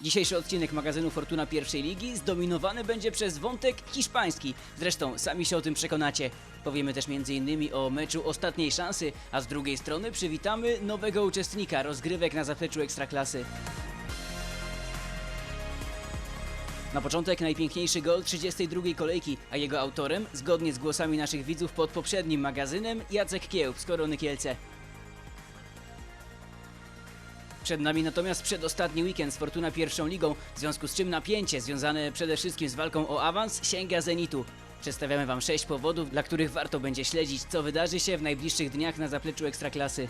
Dzisiejszy odcinek magazynu Fortuna pierwszej ligi zdominowany będzie przez wątek hiszpański. Zresztą sami się o tym przekonacie. Powiemy też m.in. o meczu ostatniej szansy, a z drugiej strony przywitamy nowego uczestnika rozgrywek na zapleczu Ekstraklasy. Na początek najpiękniejszy gol 32 kolejki, a jego autorem, zgodnie z głosami naszych widzów pod poprzednim magazynem, Jacek Kiełb z Korony Kielce. Przed nami natomiast przedostatni weekend z Fortuna pierwszą ligą, w związku z czym napięcie związane przede wszystkim z walką o awans sięga zenitu. Przedstawiamy Wam sześć powodów, dla których warto będzie śledzić, co wydarzy się w najbliższych dniach na zapleczu Ekstraklasy.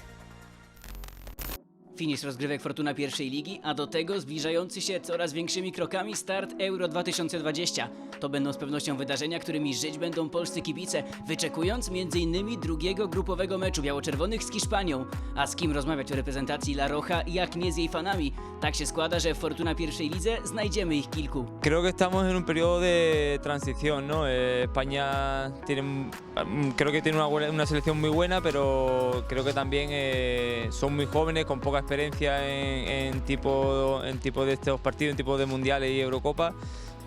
Finisz rozgrywek Fortuna pierwszej ligi, a do tego zbliżający się coraz większymi krokami start Euro 2020. To będą z pewnością wydarzenia, którymi żyć będą polscy kibice, wyczekując m.in. drugiego grupowego meczu biało-czerwonych z Hiszpanią. A z kim rozmawiać o reprezentacji La Roja, jak nie z jej fanami? Tak się składa, że w Fortuna pierwszej lidze znajdziemy ich kilku. Creo que estamos en un periodo de transición, ¿no? Eh, España tiene, mm, creo que tiene una, una selección muy buena, pero creo que también eh, son muy jóvenes, con poca experiencia en, en tipo, en tipo de estos partidos, en tipo de mundiales y Eurocopa.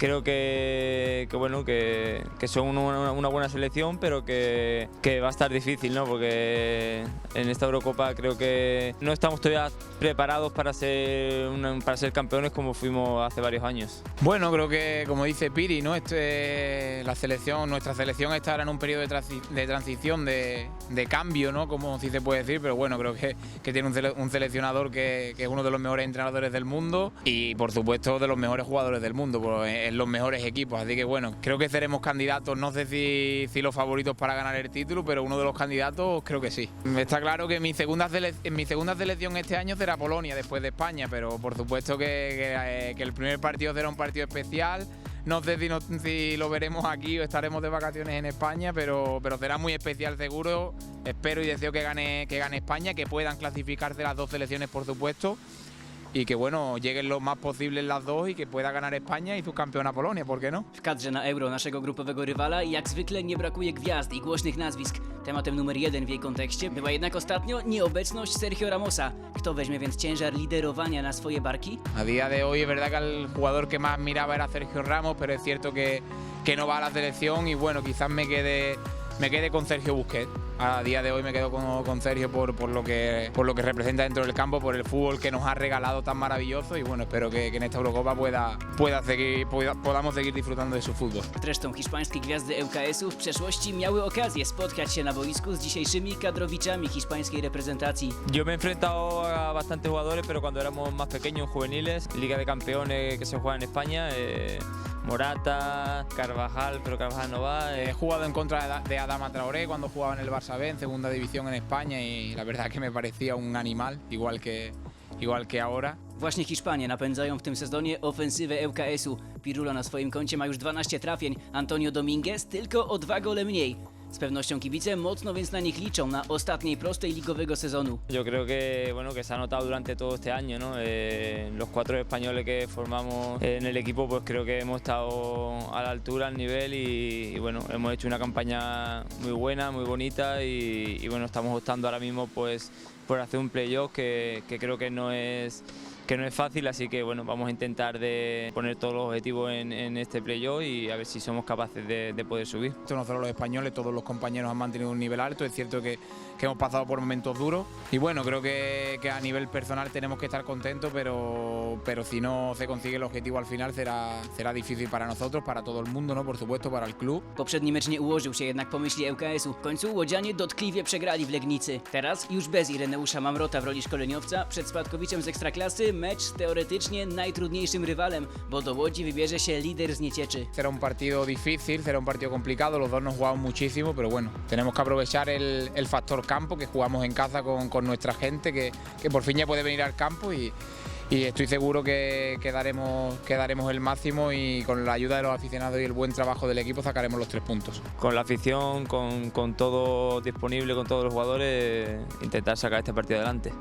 Creo que, que bueno, que, son una, buena selección, pero que, que va a estar difícil, ¿no? Porque en esta Eurocopa creo que no estamos todavía preparados para ser, para ser campeones como fuimos hace varios años. Bueno, creo que como dice Piri, ¿no? Este, la selección, nuestra selección está ahora en un periodo de, transi- de transición, de, cambio, ¿no? Como sí se puede decir, pero bueno, creo que, tiene un, sele- un seleccionador que, que es uno de los mejores entrenadores del mundo y por supuesto de los mejores jugadores del mundo, pues, los mejores equipos. Así que bueno, creo que seremos candidatos, no sé si, los favoritos para ganar el título, pero uno de los candidatos creo que sí. Está claro que mi segunda, mi segunda selección este año será Polonia después de España, pero por supuesto que, eh, el primer partido será un partido especial. No sé si, si lo veremos aquí o estaremos de vacaciones en España, pero, pero será muy especial seguro. Espero y deseo que gane, que gane España, que puedan clasificarse las dos selecciones, por supuesto. Y que bueno, lleguen lo más posible las dos y que pueda ganar España y su campeona Polonia, ¿por qué no? W kadrze na Euro naszego grupowego rywala jak zwykle nie brakuje gwiazd i głośnych nazwisk. Tematem numer jeden w jej kontekście była jednak ostatnio nieobecność Sergio Ramosa. Kto weźmie więc ciężar liderowania na swoje barki? A día de hoy es verdad que el jugador que más miraba era Sergio Ramos, pero es cierto que, que no va a la selección y bueno, quizás me quede, me quede con Sergio Busquets. A día de hoy me quedo con, con Sergio por, por, lo que, por lo que representa dentro del campo, por el fútbol que nos ha regalado tan maravilloso y bueno, espero que, que en esta Eurocopa pueda, pueda seguir, pueda- podamos seguir disfrutando de su fútbol. Zresztą hiszpańskie gwiazdy ŁKS-u w przeszłości miały okazję spotkać się na boisku z dzisiejszymi kadrowiczami hiszpańskiej reprezentacji. Yo me he enfrentado a bastantes jugadores, pero cuando éramos más pequeños, juveniles, Liga de Campeones que se juega en España, eh, Morata, Carvajal, pero Carvajal no va. He eh, jugado en contra de Ada- de Adama Traoré cuando jugaba en el Barça B, en segunda división en España y la verdad que me parecía un animal, igual que, igual que ahora. Właśnie Hiszpanie napędzają w tym sezonie ofensywę ŁKS-u. Pirulo na swoim koncie ma już 12 trafień, Antonio Dominguez tylko o dwa gole mniej. Z pewnością kibice mocno więc na nich liczą na ostatniej prostej ligowego sezonu. Yo creo que bueno que se ha notado durante todo este año, ¿no? Eh, los cuatro españoles que formamos en el equipo, pues creo que hemos estado a la altura, al nivel y, y, bueno hemos hecho una campaña muy buena, muy bonita y, y, bueno estamos optando ahora mismo pues por hacer un playoff que, que creo que no es que no es fácil, así que bueno vamos a intentar de poner todos los objetivos en, en este playoff y a ver si somos capaces de, de poder subir. Esto no solo los españoles, todos los compañeros han mantenido un nivel alto. Es cierto que, que hemos pasado por momentos duros. Y bueno, creo que, que a nivel personal tenemos que estar contentos, pero, pero si no se consigue el objetivo al final será, será difícil para nosotros, para todo el mundo, ¿no? por supuesto, para el club. Poprzedni mecz nie ułożył się jednak po myśli ŁKS-u. W końcu łodzianie dotkliwie przegrali w Legnicy. Teraz już bez Ireneusza Mamrota w roli szkoleniowca przed Spadkowiczem z Ekstraklasy mecz teoretycznie najtrudniejszym rywalem, bo do Łodzi wybierze się lider z Niecieczy. Será un partido difícil, será un partido complicado, los dos nos jugamos muchísimo, pero bueno, tenemos que aprovechar el, el factor campo, que jugamos en casa con, con nuestra gente, que, que por fin ya puede venir al campo y, y estoy seguro que, que daremos, que daremos el máximo y con la ayuda de los aficionados y el buen trabajo del equipo sacaremos los tres puntos. con la afición, con, con todo disponible, con todos los jugadores, intentar sacar este partido adelante.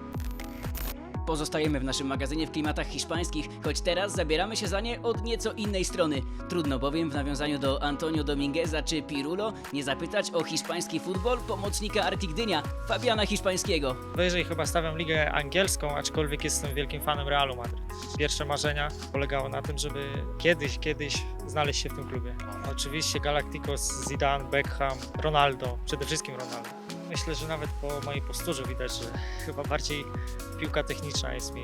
Pozostajemy w naszym magazynie w klimatach hiszpańskich, choć teraz zabieramy się za nie od nieco innej strony. Trudno bowiem w nawiązaniu do Antonio Domingueza czy Pirulo nie zapytać o hiszpański futbol pomocnika Arki Gdynia, Fabiana Hiszpańskiego. Wyżej chyba stawiam ligę angielską, aczkolwiek jestem wielkim fanem Realu Madryt. Pierwsze marzenia polegało na tym, żeby kiedyś, kiedyś znaleźć się w tym klubie. Oczywiście Galacticos, Zidane, Beckham, Ronaldo, przede wszystkim Ronaldo. Myślę, że nawet po mojej posturze widać, że chyba bardziej piłka techniczna jest mi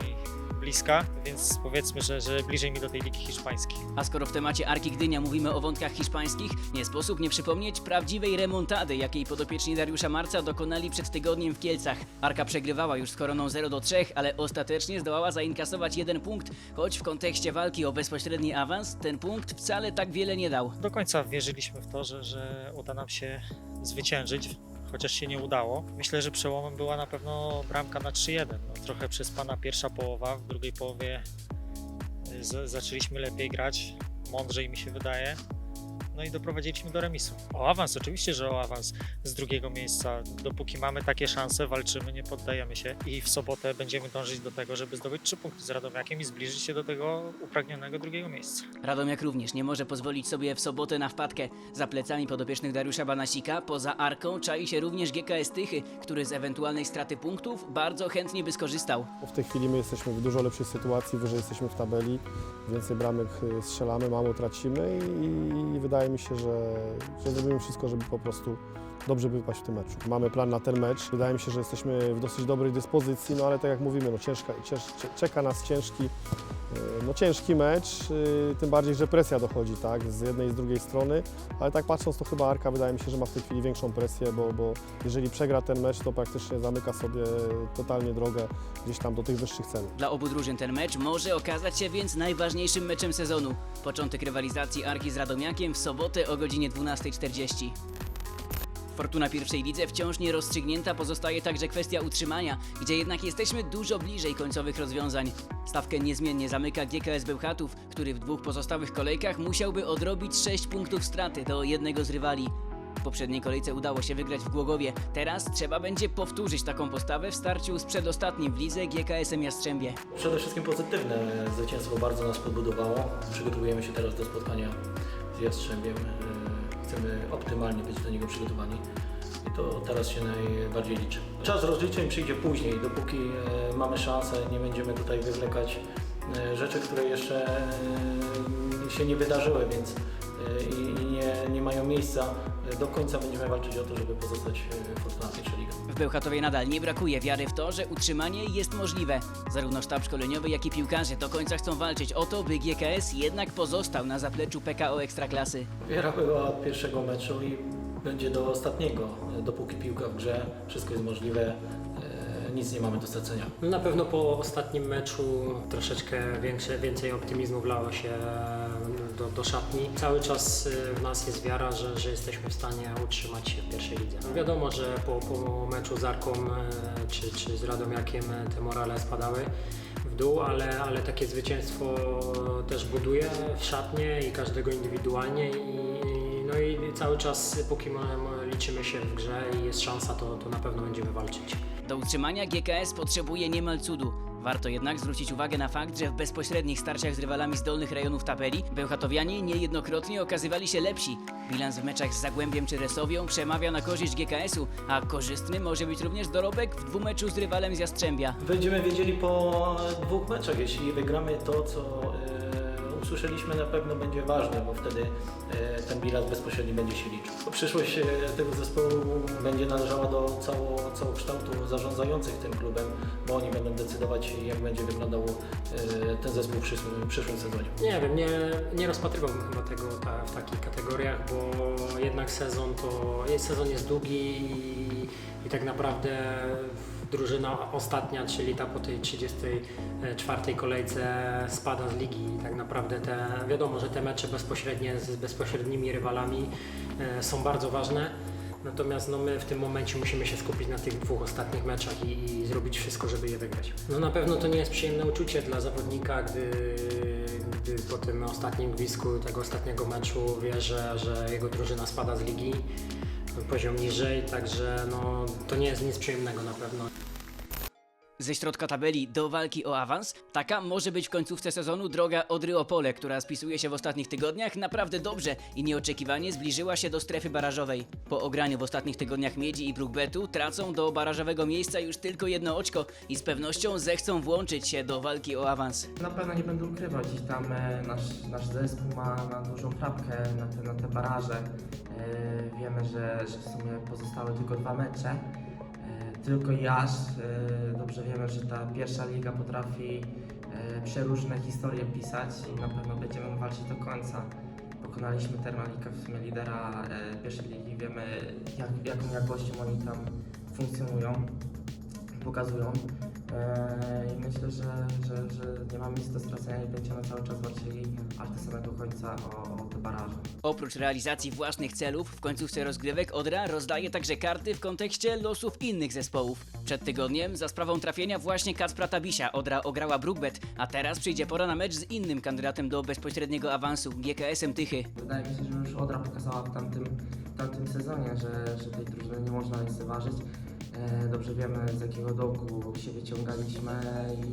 bliska, więc powiedzmy, że, że bliżej mi do tej ligi hiszpańskiej. A skoro w temacie Arki Gdynia mówimy o wątkach hiszpańskich, nie sposób nie przypomnieć prawdziwej remontady, jakiej podopieczni Dariusza Marca dokonali przed tygodniem w Kielcach. Arka przegrywała już z koroną 0 do 3, ale ostatecznie zdołała zainkasować jeden punkt, choć w kontekście walki o bezpośredni awans ten punkt wcale tak wiele nie dał. Do końca wierzyliśmy w to, że, że uda nam się zwyciężyć, chociaż się nie udało. Myślę, że przełomem była na pewno bramka na 3-1. No, trochę przespana pierwsza połowa, w drugiej połowie y, zaczęliśmy lepiej grać, mądrzej mi się wydaje. No i doprowadziliśmy do remisu. O awans, oczywiście, że o awans z drugiego miejsca. Dopóki mamy takie szanse, walczymy, nie poddajemy się i w sobotę będziemy dążyć do tego, żeby zdobyć trzy punkty z Radomiakiem i zbliżyć się do tego upragnionego drugiego miejsca. Radomiak również nie może pozwolić sobie w sobotę na wpadkę. Za plecami podopiecznych Dariusza Banasika, poza Arką, czai się również GKS Tychy, który z ewentualnej straty punktów bardzo chętnie by skorzystał. W tej chwili my jesteśmy w dużo lepszej sytuacji, wyżej jesteśmy w tabeli, więcej bramek y, strzelamy, mało tracimy i, i wydaje mi się, że, że zrobimy wszystko, żeby po prostu dobrze wypaść w tym meczu. Mamy plan na ten mecz, wydaje mi się, że jesteśmy w dosyć dobrej dyspozycji, no ale tak jak mówimy, no ciężka, cięż, czeka nas ciężki, y, no ciężki mecz, y, tym bardziej, że presja dochodzi, tak, z jednej i z drugiej strony, ale tak patrząc, to chyba Arka wydaje mi się, że ma w tej chwili większą presję, bo, bo jeżeli przegra ten mecz, to praktycznie zamyka sobie totalnie drogę gdzieś tam do tych wyższych celów. Dla obu drużyn ten mecz może okazać się więc najważniejszym meczem sezonu. Początek rywalizacji Arki z Radomiakiem w sobotę o godzinie 12.40. Fortuna pierwszej lidze wciąż nierozstrzygnięta pozostaje także kwestia utrzymania, gdzie jednak jesteśmy dużo bliżej końcowych rozwiązań. Stawkę niezmiennie zamyka GKS Bełchatów, który w dwóch pozostałych kolejkach musiałby odrobić 6 punktów straty do jednego z rywali. W poprzedniej kolejce udało się wygrać w Głogowie, teraz trzeba będzie powtórzyć taką postawę w starciu z przedostatnim w lidze GKS-em Jastrzębie. Przede wszystkim pozytywne zwycięstwo bardzo nas podbudowało. Przygotowujemy się teraz do spotkania z Jastrzębiem. Chcemy optymalnie być do niego przygotowani i to teraz się najbardziej liczy. Czas rozliczeń przyjdzie później, dopóki e, mamy szansę, nie będziemy tutaj wywlekać e, rzeczy, które jeszcze e, się nie wydarzyły, więc i nie, nie mają miejsca. Do końca będziemy walczyć o to, żeby pozostać e, Fortuna pierwsza liga. W Bełchatowie nadal nie brakuje wiary w to, że utrzymanie jest możliwe. Zarówno sztab szkoleniowy, jak i piłkarze do końca chcą walczyć o to, by GKS jednak pozostał na zapleczu PKO Ekstraklasy. Wiara była od pierwszego meczu i będzie do ostatniego. Dopóki piłka w grze, wszystko jest możliwe, e, nic nie mamy do stracenia. Na pewno po ostatnim meczu troszeczkę większe, więcej optymizmu wlało się do, do szatni. Cały czas y, w nas jest wiara, że, że jesteśmy w stanie utrzymać się w pierwszej lidze. Wiadomo, że po, po meczu z Arką y, czy, czy z Radomiakiem y, te morale spadały w dół, ale, ale takie zwycięstwo też buduje w szatnie i każdego indywidualnie i no i cały czas póki my, my liczymy się w grze i jest szansa, to, to na pewno będziemy walczyć. Do utrzymania GKS potrzebuje niemal cudu. Warto jednak zwrócić uwagę na fakt, że w bezpośrednich starciach z rywalami z dolnych rejonów tabeli Bełchatowianie niejednokrotnie okazywali się lepsi. Bilans w meczach z Zagłębiem czy Resowią przemawia na korzyść GKS-u, a korzystny może być również dorobek w dwumeczu z rywalem z Jastrzębia. Będziemy wiedzieli po dwóch meczach, jeśli wygramy to, co usłyszeliśmy, na pewno będzie ważne, bo wtedy e, ten bilans bezpośredni będzie się liczył. Przyszłość e, tego zespołu będzie należała do cało, całokształtu zarządzających tym klubem, bo oni będą decydować, jak będzie wyglądał e, ten zespół w przyszłym, sezonie. Nie wiem, nie, nie rozpatrywałbym chyba tego ta, w takich kategoriach, bo jednak sezon to sezon jest długi i, i tak naprawdę drużyna ostatnia, czyli ta po tej 34 kolejce spada z ligi i tak naprawdę te, wiadomo, że te mecze bezpośrednie z bezpośrednimi rywalami e, są bardzo ważne. Natomiast no, my w tym momencie musimy się skupić na tych dwóch ostatnich meczach i, i zrobić wszystko, żeby je wygrać. No na pewno to nie jest przyjemne uczucie dla zawodnika, gdy, gdy po tym ostatnim gwizdku tego ostatniego meczu wie, że, że jego drużyna spada z ligi, poziom niżej, także no, to nie jest nic przyjemnego na pewno. Ze środka tabeli do walki o awans, taka może być w końcówce sezonu droga Odry Opole, która spisuje się w ostatnich tygodniach naprawdę dobrze i nieoczekiwanie zbliżyła się do strefy barażowej. Po ograniu w ostatnich tygodniach Miedzi i Brookbetu tracą do barażowego miejsca już tylko jedno oczko i z pewnością zechcą włączyć się do walki o awans. Na pewno nie będę ukrywać, gdzieś tam e, nasz, nasz zespół ma, ma dużą chrapkę na te, na te baraże. E, wiemy, że, że w sumie pozostały tylko dwa mecze. Tylko aż. E, dobrze wiemy, że ta pierwsza liga potrafi e, przeróżne historie pisać i na pewno będziemy walczyć do końca. Pokonaliśmy Termalika, w sumie lidera e, pierwszej ligi. Wiemy, jak, jaką jakością oni tam funkcjonują, pokazują. Eee, I myślę, że, że, że nie mamy nic do stracenia i będziemy cały czas walczyli aż do samego końca o, o te baraże. Oprócz realizacji własnych celów, w końcówce rozgrywek Odra rozdaje także karty w kontekście losów innych zespołów. Przed tygodniem, za sprawą trafienia właśnie Kacpra Tabisia, Odra ograła Brookbet, a teraz przyjdzie pora na mecz z innym kandydatem do bezpośredniego awansu, GKS-em Tychy. Wydaje mi się, że już Odra pokazała w tamtym, w tamtym sezonie, że, że tej drużyny nie można lekceważyć. Eee, dobrze wiemy z jakiego dołku się wyciągaliśmy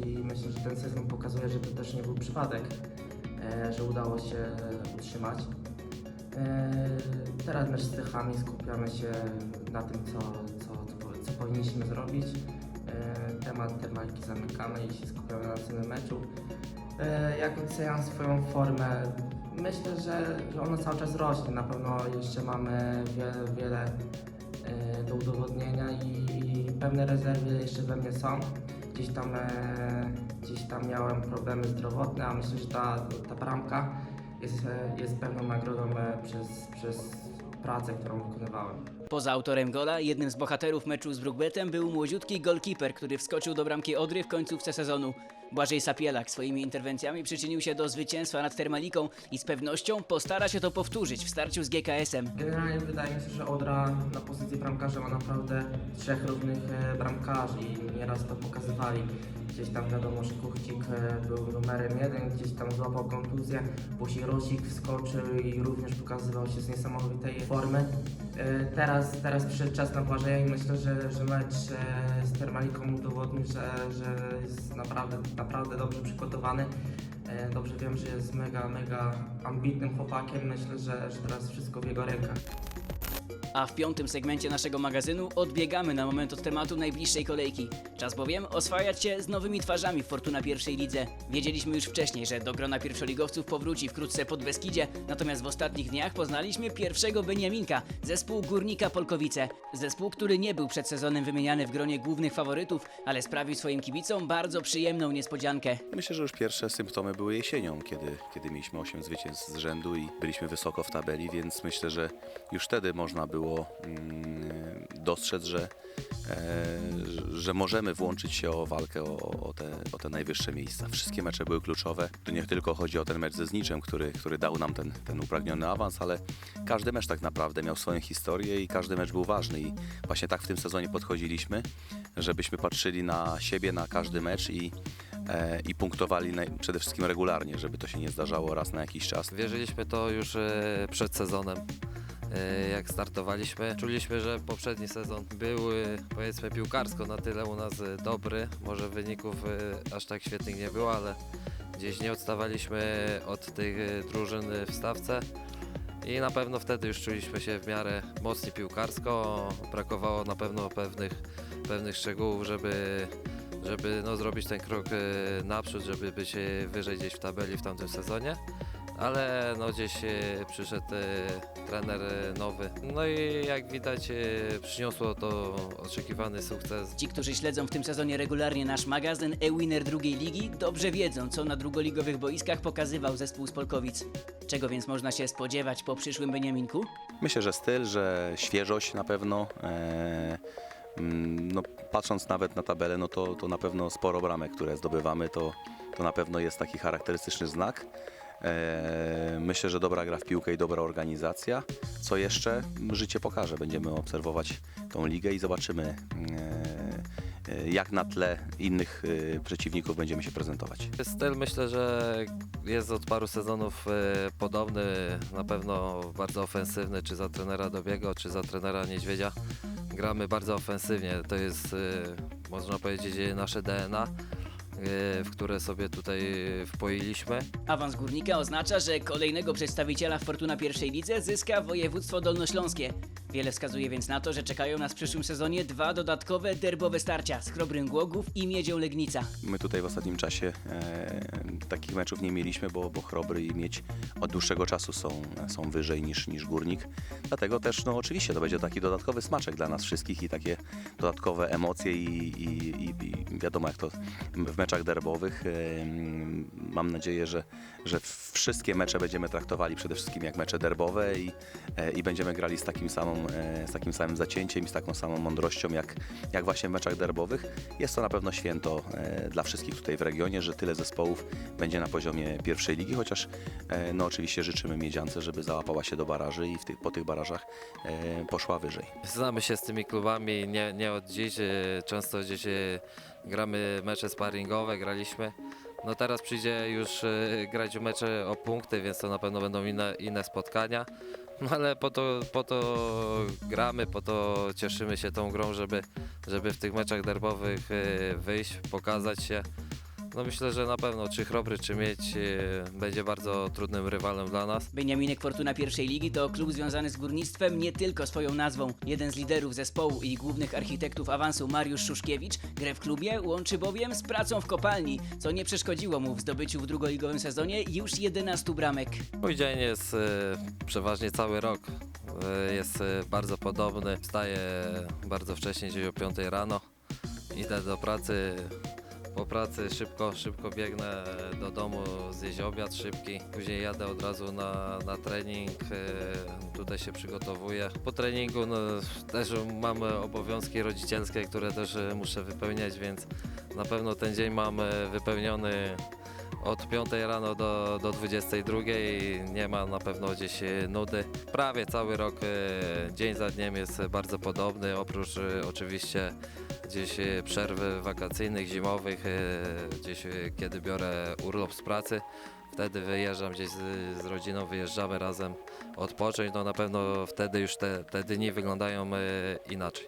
i myślę, że ten sezon pokazuje, że to też nie był przypadek, eee, że udało się utrzymać. Eee, Teraz mecz z Tychami skupiamy się na tym, co, co, co powinniśmy zrobić. Temat termalki zamykamy i się skupiamy na następnym meczu. Jak oceniam swoją formę? Myślę, że, ona cały czas rośnie. Na pewno jeszcze mamy wiele, wiele e, do udowodnienia i, pewne rezerwy jeszcze we mnie są. Gdzieś tam, e, gdzieś tam miałem problemy zdrowotne, a myślę, że ta, ta bramka jest, e, jest pewną nagrodą e, przez, przez pracę, którą wykonywałem. Poza autorem gola, jednym z bohaterów meczu z Brookbetem był młodziutki golkiper, który wskoczył do bramki Odry w końcówce sezonu. Błażej Sapielak swoimi interwencjami przyczynił się do zwycięstwa nad Termaliką i z pewnością postara się to powtórzyć w starciu z GKS-em. Generalnie wydaje mi się, że Odra na pozycji bramkarza ma naprawdę trzech równych e, bramkarzy i nieraz to pokazywali. Gdzieś tam wiadomo, że Kuchcik e, był numerem jeden, gdzieś tam złapał kontuzję, później Rosik wskoczył i również pokazywał się z niesamowitej formy. E, Teraz, teraz przyszedł czas na Błażeja i myślę, że, że mecz e, z Termaliką udowodni, że, że jest naprawdę, naprawdę dobrze przygotowany. Dobrze wiem, że jest mega, mega ambitnym chłopakiem. Myślę, że, że teraz wszystko w jego rękach. A w piątym segmencie naszego magazynu odbiegamy na moment od tematu najbliższej kolejki. Czas bowiem oswajać się z nowymi twarzami w Fortuna pierwszej lidze. Wiedzieliśmy już wcześniej, że do grona pierwszoligowców powróci wkrótce pod Beskidzie, natomiast w ostatnich dniach poznaliśmy pierwszego Beniaminka, zespół Górnika Polkowice. Zespół, który nie był przed sezonem wymieniany w gronie głównych faworytów, ale sprawił swoim kibicom bardzo przyjemną niespodziankę. Myślę, że już pierwsze symptomy były jesienią, kiedy, kiedy mieliśmy 8 zwycięstw z rzędu i byliśmy wysoko w tabeli, więc myślę, że już wtedy można było mm, dostrzec, że, e, że możemy włączyć się o walkę o, o, te, o te najwyższe miejsca. Wszystkie mecze były kluczowe. Tu nie tylko chodzi o ten mecz ze Zniczem, który, który dał nam ten, ten upragniony awans, ale każdy mecz tak naprawdę miał swoją historię i każdy mecz był ważny i właśnie tak w tym sezonie podchodziliśmy, żebyśmy patrzyli na siebie, na każdy mecz i e, i punktowali przede wszystkim regularnie, żeby to się nie zdarzało raz na jakiś czas. Wierzyliśmy to już e, przed sezonem. E, Jak startowaliśmy, czuliśmy, że poprzedni sezon był powiedzmy piłkarsko na tyle u nas e, dobry. Może wyników e, aż tak świetnych nie było, ale gdzieś nie odstawaliśmy od tych drużyn w stawce. I na pewno wtedy już czuliśmy się w miarę mocni piłkarsko. Brakowało na pewno pewnych, pewnych szczegółów, żeby, żeby no, zrobić ten krok naprzód, żeby być wyżej gdzieś w tabeli w tamtym sezonie. Ale no gdzieś e, przyszedł e, trener e, nowy. No i jak widać przyniosło to oczekiwany sukces. Ci, którzy śledzą w tym sezonie regularnie nasz magazyn e-winner drugiej ligi, dobrze wiedzą, co na drugoligowych boiskach pokazywał zespół z Polkowic. Czego więc można się spodziewać po przyszłym Beniaminku? Myślę, że styl, że świeżość na pewno. E, mm, no, patrząc nawet na tabelę, no to, to na pewno sporo bramek, które zdobywamy, to, to na pewno jest taki charakterystyczny znak. E, myślę, że dobra gra w piłkę i dobra organizacja. Co jeszcze? Życie pokaże. Będziemy obserwować tą ligę i zobaczymy, e, e, jak na tle innych przeciwników będziemy się prezentować. Styl myślę, że jest od paru sezonów podobny, na pewno bardzo ofensywny, czy za trenera Dobiego, czy za trenera Niedźwiedzia. Gramy bardzo ofensywnie, to jest można powiedzieć nasze DNA, w które sobie tutaj wpoiliśmy. Awans Górnika oznacza, że kolejnego przedstawiciela Fortuna pierwszej lidze zyska województwo dolnośląskie. Wiele wskazuje więc na to, że czekają nas w przyszłym sezonie dwa dodatkowe derbowe starcia z Chrobrym Głogów i Miedzią Legnica. My tutaj w ostatnim czasie e, takich meczów nie mieliśmy, bo, bo Chrobry i Miedź od dłuższego czasu są, są wyżej niż, niż Górnik. Dlatego też no, oczywiście to będzie taki dodatkowy smaczek dla nas wszystkich i takie dodatkowe emocje i, i, i, i wiadomo jak to w meczach derbowych. E, mm, mam nadzieję, że, że wszystkie mecze będziemy traktowali przede wszystkim jak mecze derbowe i, e, i będziemy grali z takim, samą, e, z takim samym zacięciem i z taką samą mądrością jak, jak właśnie w meczach derbowych. Jest to na pewno święto e, dla wszystkich tutaj w regionie, że tyle zespołów będzie na poziomie pierwszej ligi, chociaż e, no oczywiście życzymy Miedziance, żeby załapała się do baraży i tych, po tych barażach poszła wyżej. Znamy się z tymi klubami nie, nie od dziś, często gdzieś gramy mecze sparingowe, graliśmy. No teraz przyjdzie już grać mecze o punkty, więc to na pewno będą inne, inne spotkania. No ale po to, po to gramy, po to cieszymy się tą grą, żeby, żeby w tych meczach derbowych e, wyjść, pokazać się. No myślę, że na pewno czy Chrobry, czy Miedź e, będzie bardzo trudnym rywalem dla nas. Beniaminek Fortuna pierwszej ligi to klub związany z górnictwem nie tylko swoją nazwą. Jeden z liderów zespołu i głównych architektów awansu Mariusz Szuszkiewicz grę w klubie łączy bowiem z pracą w kopalni, co nie przeszkodziło mu w zdobyciu w drugoligowym sezonie już 11 bramek. Mój dzień jest e, przeważnie cały rok. E, jest e, bardzo podobny. Wstaję bardzo wcześnie, gdzieś o 5 rano. Idę do pracy. Po pracy szybko, szybko biegnę do domu, zjeść obiad szybki. Później jadę od razu na, na trening. e, Tutaj się przygotowuję. Po treningu no, też mam obowiązki rodzicielskie, które też e, muszę wypełniać, więc na pewno ten dzień mam e, wypełniony od 5 rano do, do 22 i nie ma na pewno gdzieś e, nudy. Prawie cały rok, e, dzień za dniem jest bardzo podobny, oprócz e, oczywiście gdzieś przerwy wakacyjnych, zimowych, gdzieś kiedy biorę urlop z pracy. Wtedy wyjeżdżam gdzieś z, z rodziną, wyjeżdżamy razem odpocząć. No na pewno wtedy już te, te dni wyglądają inaczej.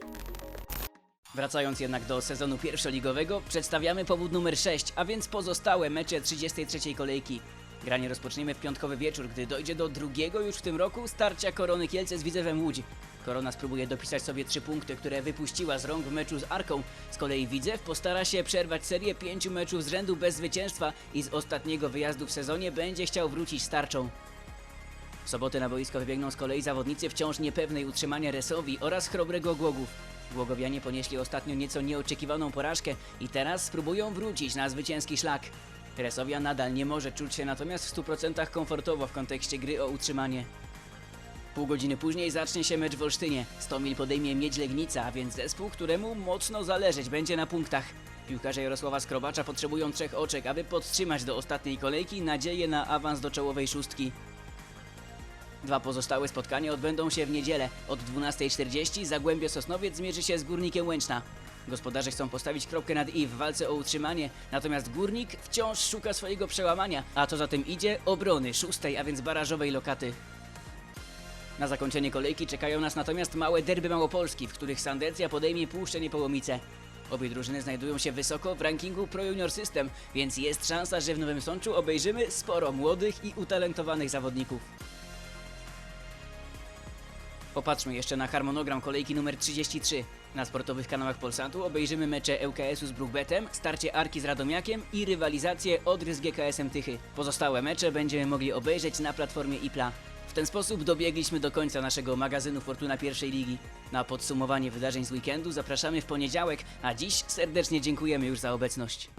Wracając jednak do sezonu pierwszoligowego, przedstawiamy powód numer 6, a więc pozostałe mecze 33 kolejki. Granie rozpoczniemy w piątkowy wieczór, gdy dojdzie do drugiego już w tym roku starcia Korony Kielce z Widzewem Łódź. Korona spróbuje dopisać sobie trzy punkty, które wypuściła z rąk w meczu z Arką. Z kolei Widzew postara się przerwać serię pięciu meczów z rzędu bez zwycięstwa i z ostatniego wyjazdu w sezonie będzie chciał wrócić z tarczą. W sobotę na boisko wybiegną z kolei zawodnicy wciąż niepewnej utrzymania Resowi oraz Chrobrego Głogów. Głogowianie ponieśli ostatnio nieco nieoczekiwaną porażkę i teraz spróbują wrócić na zwycięski szlak. Resowia nadal nie może czuć się natomiast w 100% komfortowo w kontekście gry o utrzymanie. Pół godziny później zacznie się mecz w Olsztynie. 100 mil podejmie Miedź Legnica, a więc zespół, któremu mocno zależeć będzie na punktach. Piłkarze Jarosława Skrobacza potrzebują trzech oczek, aby podtrzymać do ostatniej kolejki nadzieję na awans do czołowej szóstki. Dwa pozostałe spotkania odbędą się w niedzielę. Od 12.40 Zagłębie Sosnowiec zmierzy się z Górnikiem Łęczna. Gospodarze chcą postawić kropkę nad i w walce o utrzymanie, natomiast Górnik wciąż szuka swojego przełamania, a to za tym idzie obrony szóstej, a więc barażowej lokaty. Na zakończenie kolejki czekają nas natomiast małe derby Małopolski, w których Sandecja podejmie Puszczę Niepołomice. Obie drużyny znajdują się wysoko w rankingu Pro Junior System, więc jest szansa, że w Nowym Sączu obejrzymy sporo młodych i utalentowanych zawodników. Popatrzmy jeszcze na harmonogram kolejki numer 33. Na sportowych kanałach Polsatu obejrzymy mecze ŁKS-u z Brookbetem, starcie Arki z Radomiakiem i rywalizację Odry z GKS-em Tychy. Pozostałe mecze będziemy mogli obejrzeć na platformie IPLA. W ten sposób dobiegliśmy do końca naszego magazynu Fortuna pierwszej ligi. Na podsumowanie wydarzeń z weekendu zapraszamy w poniedziałek, a dziś serdecznie dziękujemy już za obecność.